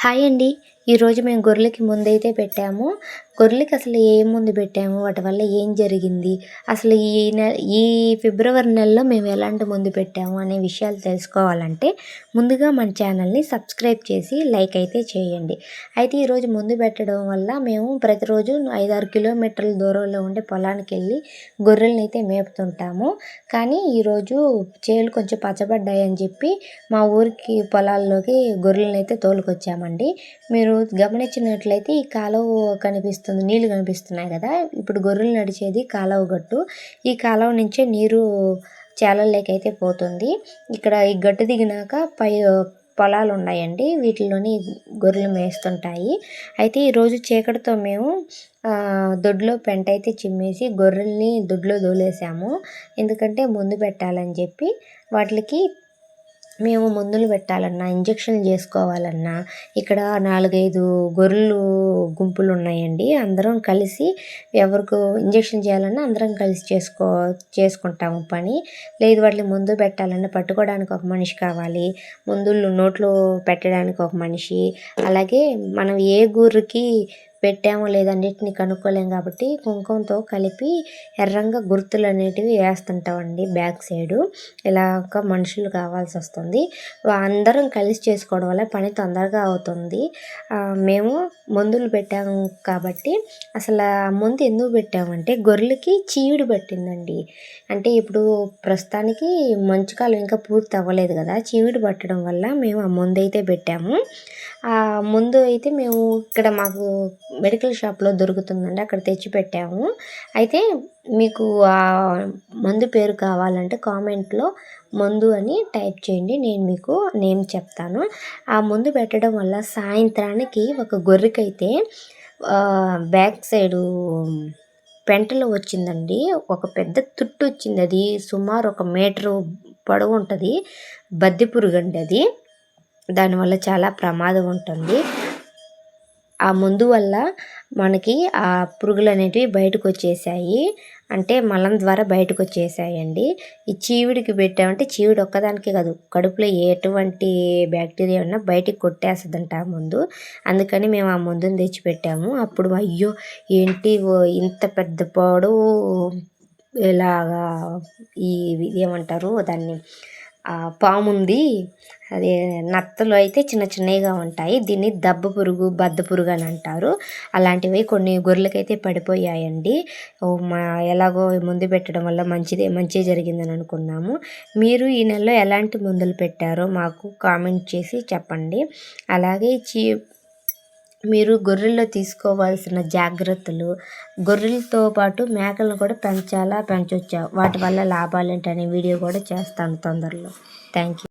Hi అండి. ఈరోజు మేము గొర్రెలకి ముందైతే పెట్టాము. గొర్రెలకి అసలు ఏ ముందు పెట్టాము? వాటి వల్ల ఏం జరిగింది? అసలు ఈ నె ఈ ఫిబ్రవరి నెలలో మేము ఎలాంటి ముందు పెట్టాము అనే విషయాలు తెలుసుకోవాలంటే ముందుగా మన ఛానల్ని సబ్స్క్రైబ్ చేసి లైక్ అయితే చేయండి. అయితే ఈరోజు ముందు పెట్టడం వల్ల మేము ప్రతిరోజు ఐదారు కిలోమీటర్ల దూరంలో ఉండే పొలానికి వెళ్ళి గొర్రెలను అయితే మేపుతుంటాము. కానీ ఈరోజు చేలు కొంచెం పచ్చబడ్డాయని చెప్పి మా ఊరికి పొలాల్లోకి గొర్రెలను అయితే తోలుకొచ్చామండి. మీరు గమనించినట్లయితే ఈ కాలువ కనిపిస్తుంది నీళ్ళు కనిపిస్తున్నాయి కదా. ఇప్పుడు గొర్రెలు నడిచేది కాలువ గట్టు. ఈ కాలువ నుంచే నీరు చేలల్లోకి అయితే పోతుంది. ఇక్కడ ఈ గట్టు దిగినాక పై పొలాలు ఉన్నాయండి. వీటిలోని గొర్రెలు మేస్తుంటాయి. అయితే ఈరోజు చీకటితో మేము దొడ్లో పెంట అయితే చిమ్మేసి గొర్రెల్ని దొడ్లో దోలేసాము. ఎందుకంటే ముందు పెట్టాలని చెప్పి వాటికి మేము మందులు పెట్టాలన్నా ఇంజక్షన్లు చేసుకోవాలన్నా ఇక్కడ నాలుగైదు గొర్రెలు గుంపులు ఉన్నాయండి అందరం కలిసి ఎవరికి ఇంజక్షన్ చేయాలన్నా అందరం కలిసి చేసుకో చేసుకుంటాము పని. లేదు వాటికి మందు పెట్టాలన్నా పట్టుకోవడానికి ఒక మనిషి కావాలి. మందులు నోట్లో పెట్టడానికి ఒక మనిషి. అలాగే మనం ఏ గొర్రెకి పెట్టామో లేదన్నిటిని కనుక్కోలేం కాబట్టి కుంకుమతో కలిపి ఎర్రంగా గుర్తులు అనేటివి వేస్తుంటామండి బ్యాక్ సైడు. ఇలాగ మనుషులు కావాల్సి వస్తుంది. అందరం కలిసి చేసుకోవడం వల్ల పని తొందరగా అవుతుంది. మేము మందులు పెట్టాము కాబట్టి అసలు ఆ మందు ఎందుకు పెట్టామంటే గొర్రెలకి చీవిడి పట్టిందండి. అంటే ఇప్పుడు ప్రస్తుతానికి మంచుకాలం ఇంకా పూర్తి అవ్వలేదు కదా చీవిడి పట్టడం వల్ల మేము ఆ మందు అయితే పెట్టాము. ఆ ముందు అయితే మేము ఇక్కడ మాకు మెడికల్ షాప్లో దొరుకుతుందండి అక్కడ తెచ్చి పెట్టాము. అయితే మీకు ఆ మందు పేరు కావాలంటే కామెంట్లో మందు అని టైప్ చేయండి నేను మీకు నేమ్ చెప్తాను. ఆ మందు పెట్టడం వల్ల సాయంత్రానికి ఒక గొర్రెకైతే బ్యాక్ సైడు పెంటలో వచ్చిందండి. ఒక పెద్ద తుట్టు వచ్చింది అది. సుమారు ఒక మీటరు పొడవు ఉంటుంది. బద్దె పురుగు అండి అది. దానివల్ల చాలా ప్రమాదం ఉంటుంది. ఆ మందు వల్ల మనకి ఆ పురుగులు అనేటివి బయటకు వచ్చేసాయి అంటే మలం ద్వారా బయటకు వచ్చేసాయండి ఈ చీవిడికి పెట్టామంటే చీవిడి ఒక్కదానికే కాదు కడుపులో ఎటువంటి బ్యాక్టీరియా ఉన్నా బయటికి కొట్టేస్తుందంట ఆ మందు. అందుకని మేము ఆ మందుని తెచ్చిపెట్టాము అప్పుడు అయ్యో ఏంటి ఇంత పెద్ద పొడవు ఇలాగా ఈ ఏమంటారు దాన్ని పాముంది. అదే నత్తలు అయితే చిన్న చిన్నవిగా ఉంటాయి. దీన్ని దబ్బ పురుగు బద్ద పురుగు అని అంటారు. అలాంటివి కొన్ని గొర్రెలకైతే పడిపోయాయండి. మా ఎలాగో ముందు పెట్టడం వల్ల మంచిదే మంచి జరిగిందని అనుకున్నాము. మీరు ఈ నెలలో ఎలాంటి మందులు పెట్టారో మాకు కామెంట్ చేసి చెప్పండి. అలాగే చీ మీరు గొర్రెల్లో తీసుకోవాల్సిన జాగ్రత్తలు గొర్రెలతో పాటు మేకలను కూడా పెంచాలా పెంచొచ్చా? వాటి వల్ల లాభాలు ఏంటనే వీడియో కూడా చేస్తాను తొందరలో. Thank you